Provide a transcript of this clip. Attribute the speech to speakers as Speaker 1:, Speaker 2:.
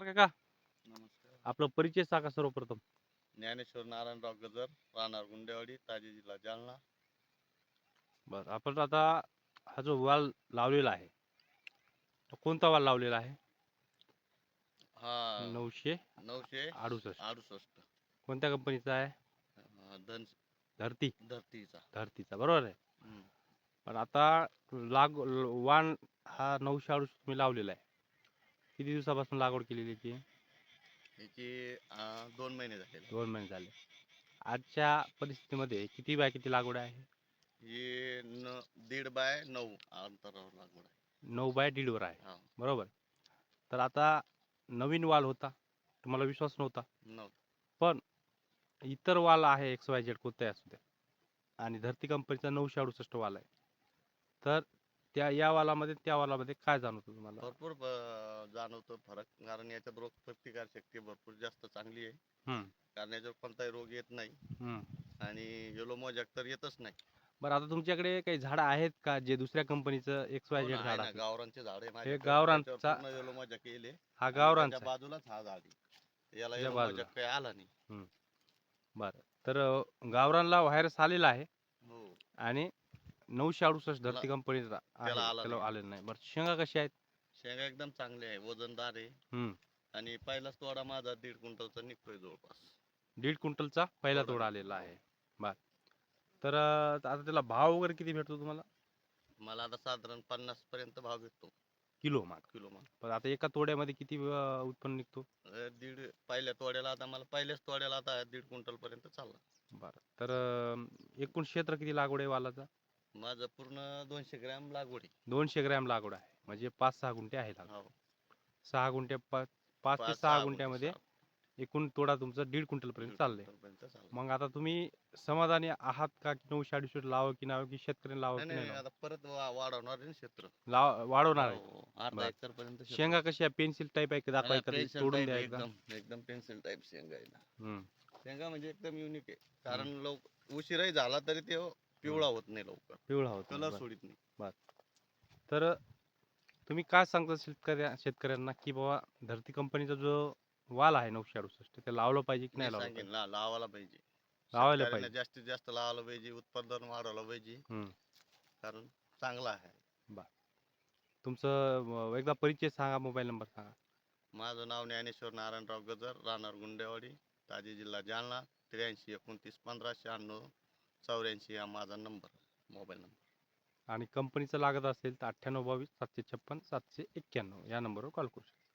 Speaker 1: नमस्कार काका.
Speaker 2: नमस्कार.
Speaker 1: आपलं परिचय सांगा सर्वप्रथम.
Speaker 2: ज्ञानेश्वर नारायणराव गजर राहणार गुंडेवाडी ताजी जिल्हा जालना.
Speaker 1: बरं आपण आता हा जो वाल लावलेला आहे तो कोणता वाल लावलेला आहे?
Speaker 2: हा.
Speaker 1: नऊशे
Speaker 2: नऊशे
Speaker 1: अडुसष्ट.
Speaker 2: अडुसष्ट.
Speaker 1: कोणत्या कंपनीचा आहे?
Speaker 2: अं, धन
Speaker 1: धरती.
Speaker 2: धरतीचा.
Speaker 1: धरतीचा बरोबर आहे.
Speaker 2: हम्म.
Speaker 1: पण आता लाग वाण हा नऊशे अडुसष्ट तुम्ही लावलेला आहे. किती दिवसापासून लागवड केलेली ती?
Speaker 2: याची अं, दोन महिने झालेले.
Speaker 1: दोन महिने झाले. आजच्या परिस्थितीमध्ये किती बाय किती लागवड आहे?
Speaker 2: ही न दीड बाय नऊ अंतरावर लागवड आहे.
Speaker 1: नऊ बाय दीडवर आहे.
Speaker 2: हा.
Speaker 1: बरोबर. तर आता नवीन वाल होता. तुम्हाला विश्वास नव्हता.
Speaker 2: नऊ
Speaker 1: इतर वाल आहे एक्स वाय झेड कोणताही असू द्या. आणि धरती कंपनीचा नऊशे अडुसष्ट वाल आहे. तर त्या या वालामध्ये त्या वालामध्ये काय जाणवतं तुम्हाला?
Speaker 2: भरपूर ब- जाणवतो फरक. कारण याच्यात रोग प्रतिकार शक्ती भरपूर जास्त चांगली आहे.
Speaker 1: हम्म,
Speaker 2: कारण याच्यावर कोणताही रोग येत नाही.
Speaker 1: हम्म.
Speaker 2: आणि येलो मोजॅक तर येतच नाही.
Speaker 1: बरं आता तुमच्याकडे काही झाडं आहेत का जे दुसऱ्या कंपनीचं एक्स वाय झेड झाड
Speaker 2: आहे ना, गावरानचे झाड आहे माझ्याकडे.
Speaker 1: गावरानचा-
Speaker 2: त्याच्यावर पूर्ण येलो मोजॅक येईल.
Speaker 1: हा
Speaker 2: आणि त्याच्या बाजूलाच हा झाड आहे. याला
Speaker 1: त्याच्या
Speaker 2: येलो
Speaker 1: बाजूला.
Speaker 2: मोजॅक काही आला नाही.
Speaker 1: बरं. तर अं, गावरानला व्हायरस आलेला आहे.
Speaker 2: हो.
Speaker 1: आणि नऊशे अडुसष्ट धरती आहे
Speaker 2: त्याला आला नाही.
Speaker 1: आलेलं नाही. बरं शेंगा कशा आहेत?
Speaker 2: शेंगा एकदम चांगले आहे वजनदार आहे.
Speaker 1: हम्म.
Speaker 2: आणि पहिलाच तोडा माझा दीड क्विंटलचा निघतोय जवळपास.
Speaker 1: दीड क्विंटलचा पहिला
Speaker 2: तोडा.
Speaker 1: आलेला आहे. बर. तर अं, आता त्याला भाव वगैरे किती भेटतो तुम्हाला?
Speaker 2: मला आता साधारण पन्नास पर्यंत भाव भेटतो.
Speaker 1: किलो माग.
Speaker 2: किलो मग.
Speaker 1: पण आता एका तोड्यामध्ये किती अं, उत्पन्न निघतो?
Speaker 2: दीड पहिल्या तोड्याला आता मला पहिल्याच तोड्याला आता दीड क्विंटल पर्यंत चालला.
Speaker 1: बरं. तर अं, एकूण क्षेत्र किती लागवड आहे वालाचा?
Speaker 2: माझं पूर्ण दोनशे ग्रॅम लागवड आहे.
Speaker 1: दोनशे ग्रॅम लागवड आहे. म्हणजे पाच सहा गुंठे आहे लागवड.
Speaker 2: हो.
Speaker 1: सहा गुंठे पाच पाच ते सहा
Speaker 2: गुंठे,
Speaker 1: गुंठ्यामध्ये
Speaker 2: सहा-
Speaker 1: एकूण तोडा तुमचा दीड क्विंटल पर्यंत चाललंय. मग आता तुम्ही समाधानी आहात का की नऊशे अडीचशे लावा की नाव की शेतकऱ्यांना लावा
Speaker 2: नाही
Speaker 1: की
Speaker 2: नाही आता परत वा- वाढवणार आहे ना क्षेत्र.
Speaker 1: लावा वाढवणार आहे.
Speaker 2: हो, अर्धा
Speaker 1: बरं.
Speaker 2: एकर पर्यंत
Speaker 1: शेंगा कशी आहे? पेन्सिल टाईप आहे की दाखवा तोडून द्या एकदा.
Speaker 2: एकदम एकदम पेन्सिल टाईप शेंगा आहे ना.
Speaker 1: हम्म.
Speaker 2: शेंगा म्हणजे एकदम युनिक आहे. कारण लोक उशिराही झाला तरी ते पिवळा होत नाही लवकर.
Speaker 1: पिवळा होता
Speaker 2: कलर
Speaker 1: बरं.
Speaker 2: सोडित नाही.
Speaker 1: तर तुम्ही काय सांगता शेतकऱ्या शेतकऱ्यांना की बाबा धरती कंपनीचा जो वाल आहे नऊशे अडुसष्ट ते लावलं पाहिजे की नाही लावलं
Speaker 2: सांगेन
Speaker 1: पाहिजे?
Speaker 2: ला लावायला पाहिजे.
Speaker 1: लावायला पाहिजे.
Speaker 2: जास्तीत जास्त लावायला पाहिजे उत्पादन वाढवलं पाहिजे.
Speaker 1: हम्म.
Speaker 2: कारण चांगला आहे.
Speaker 1: तुमचं अं, एकदा परिचय सांगा मोबाईल नंबर सांगा.
Speaker 2: माझं नाव ज्ञानेश्वर नारायणराव गजर राहणार गुंडेवाडी ताजी जिल्हा जालना त्र्याऐंशी एकोणतीस पंधरा शहाण्णव चौऱ्याऐंशी हा माझा नंबर मोबाईल नंबर.
Speaker 1: आणि कंपनीचं लागत असेल तर अठ्ठ्याण्णव बावीस सातशे छप्पन सातशे एक्क्याण्णव या नंबरवर कॉल करू शकता.